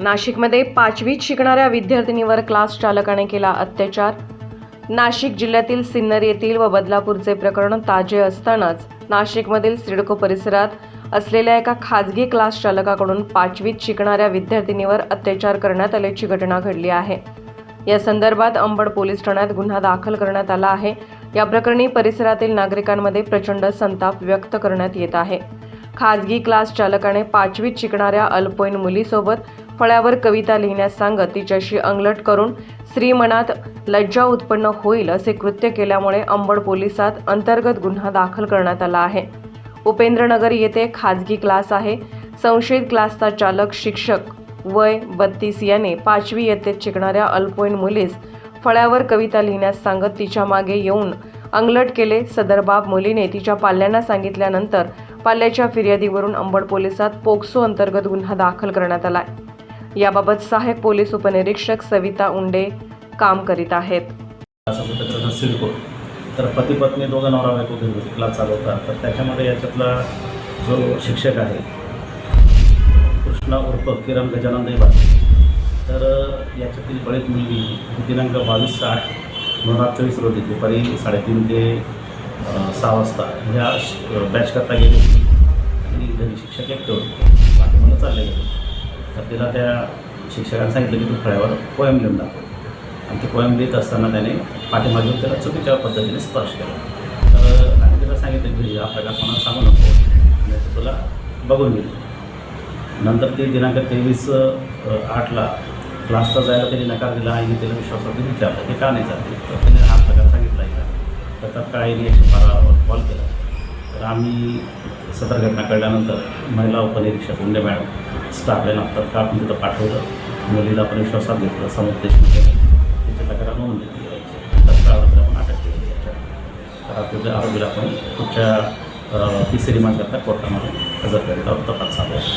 नाशिकमध्ये पाचवीत शिकणाऱ्या विद्यार्थिनीवर क्लास चालकाने केला अत्याचार. नाशिक जिल्ह्यातील सिन्नर येथील व बदलापूरचे प्रकरण ताजे असतानाच नाशिकमधील सिडको परिसरात असलेल्या एका खाजगी क्लास चालकाकडून पाचवीत शिकणाऱ्या विद्यार्थिनीवर अत्याचार करण्यात आल्याची घटना घडली आहे. या संदर्भात अंबड पोलीस ठाण्यात गुन्हा दाखल करण्यात आला आहे. या प्रकरणी परिसरातील नागरिकांमध्ये प्रचंड संताप व्यक्त करण्यात येत आहे. खाजगी क्लास चालकाने पाचवीत शिकणाऱ्या अल्पवयीन मुलीसोबत फळ्यावर कविता लिहिण्यास सांगत तिच्याशी अंगलट करून श्रीमनात लज्जा उत्पन्न होईल असे कृत्य केल्यामुळे अंबड पोलिसात अंतर्गत गुन्हा दाखल करण्यात आला आहे. उपेंद्रनगर येथे खाजगी क्लास आहे. संशयित क्लासचा चालक शिक्षक वय बत्तीस याने पाचवी इयत्तेत शिकणाऱ्या अल्पवयीन मुलीस फळ्यावर कविता लिहिण्यास सांगत तिच्यामागे येऊन अंगलट केले. सदर बाब मुलीने तिच्या पाल्यांना सांगितल्यानंतर पाल्याच्या फिर्यादीवरून अंबड पोलिसात पोक्सो अंतर्गत गुन्हा दाखल करण्यात आलाय. याबाबत सहाय्यक पोलीस उपनिरीक्षक सविता उंडे काम करीत आहेत. तर पती पत्नी दोघं नवरा बायको घरी क्लास चालवतात. तर त्याच्यामध्ये याच्यातला जो शिक्षक आहे कृष्णा उर्फ किरण गजानन दैबा तर याच्यातील बळीत मुलगी दिनांक बावीस आठ दोन हजार चोवीस रोजी दुपारी साडेतीन ते सहा वाजता. म्हणजे ह्या बॅच करता गेली होती. आणि घरी शिक्षक एकटे होते. पाठीमागं चालले गेले तर तिला त्या शिक्षकांनी सांगितलं की तू फळ्यावर पोयम लिहून दाखव आणि ते पोयम लिहित असताना त्याने पाठीमागे त्याला चुकीच्या पद्धतीने स्पर्श केला. तर आणि तिला सांगितलं की हा प्रकार कोणाला सांगू नको. मी तुला बघून घेतो नंतर ते दिनांक तेवीस आठला क्लासला जायला त्यांनी नकार दिला आणि त्याला विश्वासात विचारलं. की का नाही जाते तर तिने हा प्रकार सांगितला. आहे तर तत्काळ मला कॉल केला. तर आम्ही सदर घटना कळल्यानंतर महिला उपनिरीक्षक उंडे मॅडम स्टाफला का आपण तिथं पाठवलं. मुलीला पण विश्वासात घेतलं. समुपदेशन केलं तिथे तक्रार नोंद घेतली. तत्काळ आपण अटक केली. तर आपल्या आरोपीला आपण पुढच्या अ, तिसरी रिमांडकरता कोर्टामध्ये हजर करीत आहोत. तपास चालू आहे.